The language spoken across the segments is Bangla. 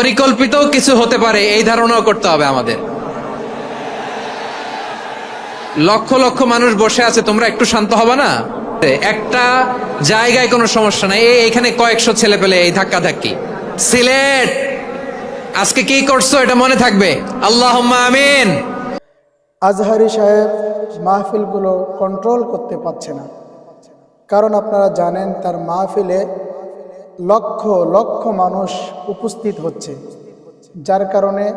পরিকল্পিত কিছু হতে পারে, এই ধারণাও করতে হবে আমাদের। লক্ষ লক্ষ মানুষ বসে আছে, তোমরা একটু শান্ত হবে না? একটা জায়গায় কোনো সমস্যা নাই এখানে কয়েকশো ছেলে পেলে এই ধাক্কা ধাক্কি সিলেট! আজকে কি করছ, এটা মনে থাকবে? আল্লাহ আমিন! আজহারি সাহেব মাহফিলগুলো কন্ট্রোল করতে পারছে না। কারণ আপনারা জানেন, তার মাহফিলে লক্ষ লক্ষ মানুষ উপস্থিত হচ্ছে, যার কারণে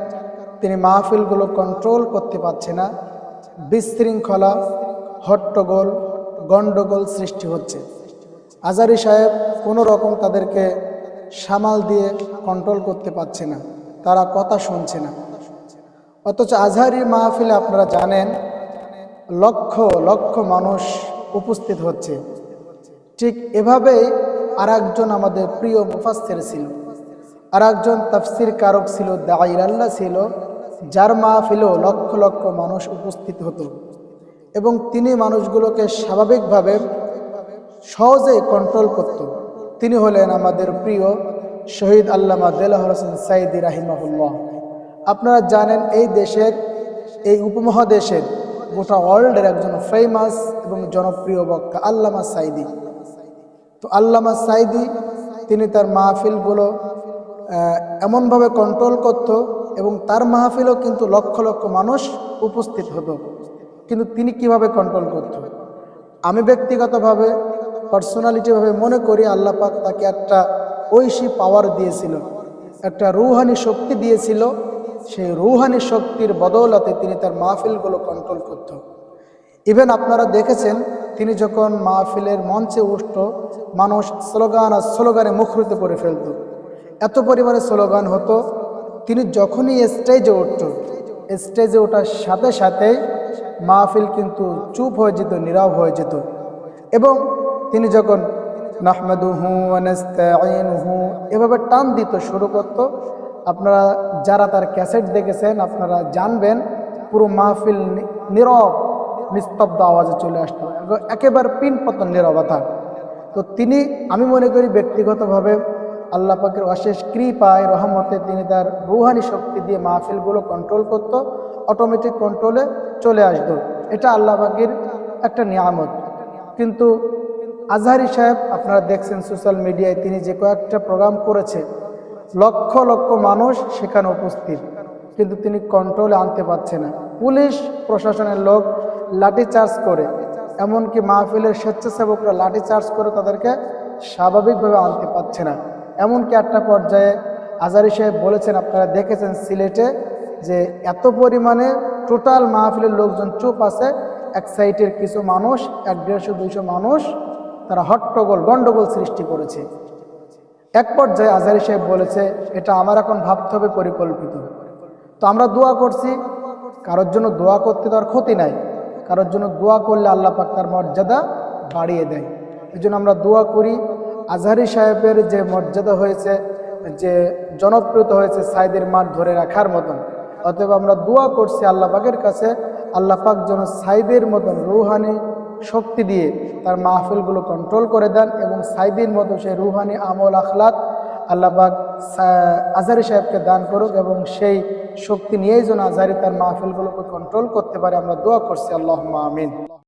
তিনি মাহফিলগুলো কন্ট্রোল করতে পারছে না। বিশৃঙ্খলা, হট্টগোল গণ্ডগোল সৃষ্টি হচ্ছে। আজারি সাহেব কোনো রকম তাদেরকে সামাল দিয়ে কন্ট্রোল করতে পারছে না। তারা কথা শুনছে না। অথচ আজহারি মাহফিলে আপনারা জানেন, লক্ষ লক্ষ মানুষ উপস্থিত হচ্ছে। ঠিক এভাবেই আর একজন আমাদের প্রিয় মুফাসের ছিল। আর একজন তাফসির কারক ছিল দাইরাল্লাহ ছিল, যার মাহফিলেও লক্ষ লক্ষ মানুষ উপস্থিত হতো। এবং তিনি মানুষগুলোকে স্বাভাবিকভাবে সহজেই কন্ট্রোল করত। তিনি হলেন আমাদের প্রিয় শহীদ আল্লামা দেলাহ হোসেন সাইদি রাহিমাহুল্লাহ। আপনারা জানেন এই দেশের, এই উপমহাদেশের গোটা ওয়ার্ল্ডের একজন ফেমাস এবং জনপ্রিয় বক্তা আল্লামা সাইদি তো আল্লামা সাইদি, তিনি তার মাহফিলগুলো এমনভাবে কন্ট্রোল করত এবং তার মাহফিলও কিন্তু লক্ষ লক্ষ মানুষ উপস্থিত হতো। কিন্তু তিনি কীভাবে কন্ট্রোল করত? আমি ব্যক্তিগতভাবে পার্সোনালিটিভাবে মনে করি আল্লাহ পাক তাকে একটা ঐশী পাওয়ার দিয়েছিল, একটা রুহানি শক্তি দিয়েছিল। সেই রুহানি শক্তির বদৌলতে তিনি তার মাহফিলগুলো কন্ট্রোল করত। ইভেন আপনারা দেখেছেন তিনি যখন মাহফিলের মঞ্চে উঠত মানুষ স্লোগান আর স্লোগানে মুখরিত করে ফেলত। এত পরিমাণে স্লোগান হতো, তিনি যখনই স্টেজে উঠত স্টেজে ওঠার সাথে সাথে মাহফিল কিন্তু চুপ হয়ে যেত, নীরব হয়ে যেত। এবং তিনি যখন নাহমেদুহু হু এভাবে টান দিত, শুরু করত, আপনারা যারা তার ক্যাসেট দেখেছেন, আপনারা জানবেন, পুরো মাহফিল নীরব। নিস্তব্ধ আওয়াজে চলে আসতো একেবারে পিন পতন নীরবতা তো তিনি, আমি মনে করি ব্যক্তিগতভাবে আল্লাহ পাকের অশেষ কৃপায়, রহমতে তিনি তার রুহানি শক্তি দিয়ে মাহফিলগুলো কন্ট্রোল করত অটোমেটিক কন্ট্রোলে চলে আসতো। এটা আল্লাহ পাকের একটা নিয়ামত। কিন্তু আজহারি সাহেব, আপনারা দেখছেন সোশ্যাল মিডিয়ায় তিনি যে কয়েকটা প্রোগ্রাম করেছে, লক্ষ লক্ষ মানুষ সেখানে উপস্থিত। কিন্তু তিনি কন্ট্রোলে আনতে পারছে না। পুলিশ, প্রশাসনের লোক লাঠি চার্জ করে। এমনকি মাহফিলের স্বেচ্ছাসেবকরা লাঠি চার্জ করে তাদেরকে স্বাভাবিকভাবে আনতে পারছে না। এমনকি একটা পর্যায়ে আজারি সাহেব বলেছেন, আপনারা দেখেছেন সিলেটে যে এত পরিমাণে টোটাল মাহফিলের লোকজন চুপ আছে। এক সাইডের কিছু মানুষ, এক দেড়শো, দুইশো মানুষ তারা হট্টগোল গণ্ডগোল সৃষ্টি করেছে। এক পর্যায়ে আজারি সাহেব বলেছে, এটা আমার এখন ভাবতে হবে পরিকল্পিত। তো আমরা দোয়া করছি, কারোর জন্য দোয়া করতে তো আর ক্ষতি নাই। কারোর জন্য দোয়া করলে আল্লাহ পাক তার মর্যাদা বাড়িয়ে দেয়। এই জন্য আমরা দোয়া করি, আজহারি সাহেবের যে মর্যাদা হয়েছে, যে জনপ্রিয়তা হয়েছে সাইদের মাঠ ধরে রাখার মতন, অতএব আমরা দোয়া করছি আল্লাহ পাকের কাছে, আল্লাহ পাক যেন সাইদের মতন রুহানি শক্তি দিয়ে তার মাহফিলগুলো কন্ট্রোল করে দেন এবং সাইদিন মতো সেই রুহানি আমল আখলাত আল্লাহবাক আজারি সাহেবকে দান করুক এবং সেই শক্তি নিয়েই যেন আজারি তার মাহফিলগুলোকে কন্ট্রোল করতে পারে। আমরা দোয়া করছি আল্লাহ আমিন।